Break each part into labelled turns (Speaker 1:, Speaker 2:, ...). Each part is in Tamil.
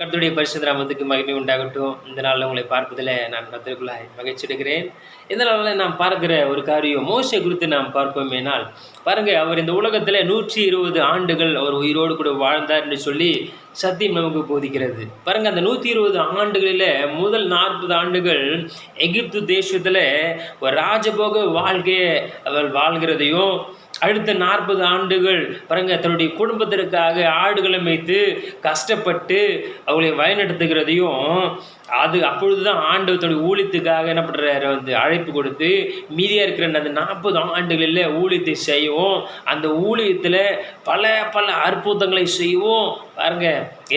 Speaker 1: கருத்துடைய பரிசுத்த நாமத்துக்கு மகிமை உண்டாகட்டும். இந்த நாளில் உங்களை பார்ப்பதில் நான் கத்திற்குள்ளாய் மகிழ்ச்சி அடைகிறேன். இந்த நாளில் நாம் பார்க்கிற ஒரு காரியம் மோசை குறித்து நாம் பார்ப்போமேனால் பாருங்க அவர் இந்த உலகத்தில் நூற்றி இருபது ஆண்டுகள் அவர் உயிரோடு கூட வாழ்ந்தார் என்று சொல்லி சத்தியம் நமக்கு போதிக்கிறது. பாருங்க அந்த நூற்றி இருபது ஆண்டுகளில் முதல் நாற்பது ஆண்டுகள் எகிப்து தேசத்தில் ஒரு ராஜபோக வாழ்க்கையை அவள் வாழ்கிறதையும் அடுத்த நாற்பது ஆண்டுகள் பாருங்க தன்னுடைய குடும்பத்திற்காக ஆடுகளை மேய்த்து கஷ்டப்பட்டு அவளை வழிநடத்துகிறதையும் அது அப்பொழுது தான் ஆண்டவத்தோடைய ஊழியத்துக்காக என்ன பண்ணுறாரு வந்து அழைப்பு கொடுத்து மீதியாக இருக்கிற அந்த நாற்பது ஆண்டுகளில் ஊழியத்தை செய்வோம். அந்த ஊழியத்தில் பல பல அற்புதங்களை செய்வோம். பாருங்க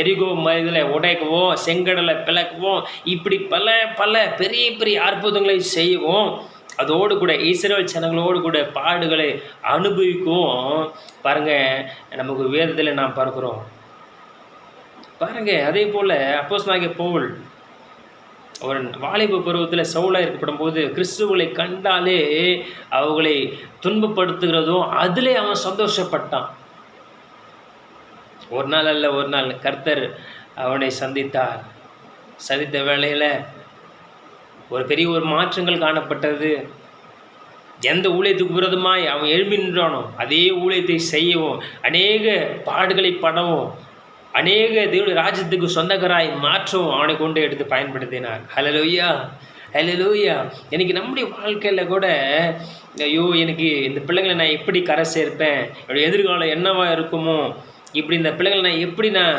Speaker 1: எரிகோ மதில் உடைக்கவும் செங்கடலை பிளக்கவும். இப்படி பல பல பெரிய பெரிய அற்புதங்களை செய்வோம். அதோடு கூட இஸ்ரேல் ஜனங்களோடு கூட பாடுகளை அனுபவிக்கும் பாருங்கள் நமக்கு வேதத்தில் நாம் பார்க்குறோம். பாருங்கள் அதே போல் அப்போஸ் நாங்கள் போவல் அவர் வாலிப பருவத்தில் சவுலாக இருக்கப்படும் போது கிறிஸ்துவங்களை கண்டாலே அவர்களை துன்பப்படுத்துகிறதும் அதிலே அவன் சந்தோஷப்பட்டான். ஒரு நாள் அல்ல ஒரு நாள் கர்த்தர் அவனை சந்தித்தார். சந்தித்த வேளையில் ஒரு பெரிய ஒரு மாற்றங்கள் காணப்பட்டது. எந்த ஊழியத்துக்கு விரோதமாய் அவன் எழுப்பி நின்றானோ அதே ஊழியத்தை செய்யவும் அநேக பாடுகளை படவும் அநேக தேவனுடைய ராஜ்யத்துக்கு சொந்தக்கராய் மாற்றவும் அவனை கொண்டு எடுத்து பயன்படுத்தினார். ஹலலோய்யா ஹலலோய்யா எனக்கு நம்முடைய வாழ்க்கையில் கூட ஐயோ எனக்கு இந்த பிள்ளைங்களை நான் எப்படி கரை சேர்ப்பேன்? என்னுடைய எதிர்காலம் என்னவா இருக்குமோ? இப்படி இந்த பிள்ளைங்களை நான் எப்படி நான்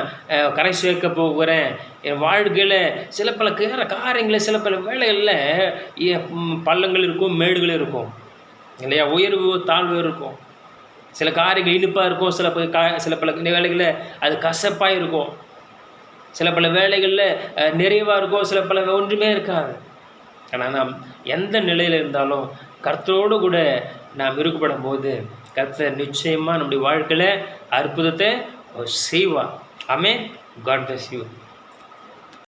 Speaker 1: கரை சேர்க்க போகிறேன்? என் வாழ்க்கையில் சில பல கேர காரியங்களில் சில பல வேலைகளில் பள்ளங்கள் இருக்கும் மேடுகள் இருக்கும். இல்லையா? உயர்வு தாழ்வு இருக்கும். சில காரியங்கள் இனிப்பாக இருக்கும். சில கா சில பல வேலைகளில் அது கசப்பாக இருக்கும். சில பல வேலைகளில் நிறைவாக இருக்கும். சில பல ஒன்றுமே இருக்காது. ஆனால் நாம் எந்த நிலையில் இருந்தாலும் கர்த்தரோடு கூட நாம் இருக்கப்படும் போது கர்த்தர் நிச்சயமாக நம்முடைய வாழ்க்கையில் அற்புதத்தை அவர் செய்வார். ஆமே காட் bless யூ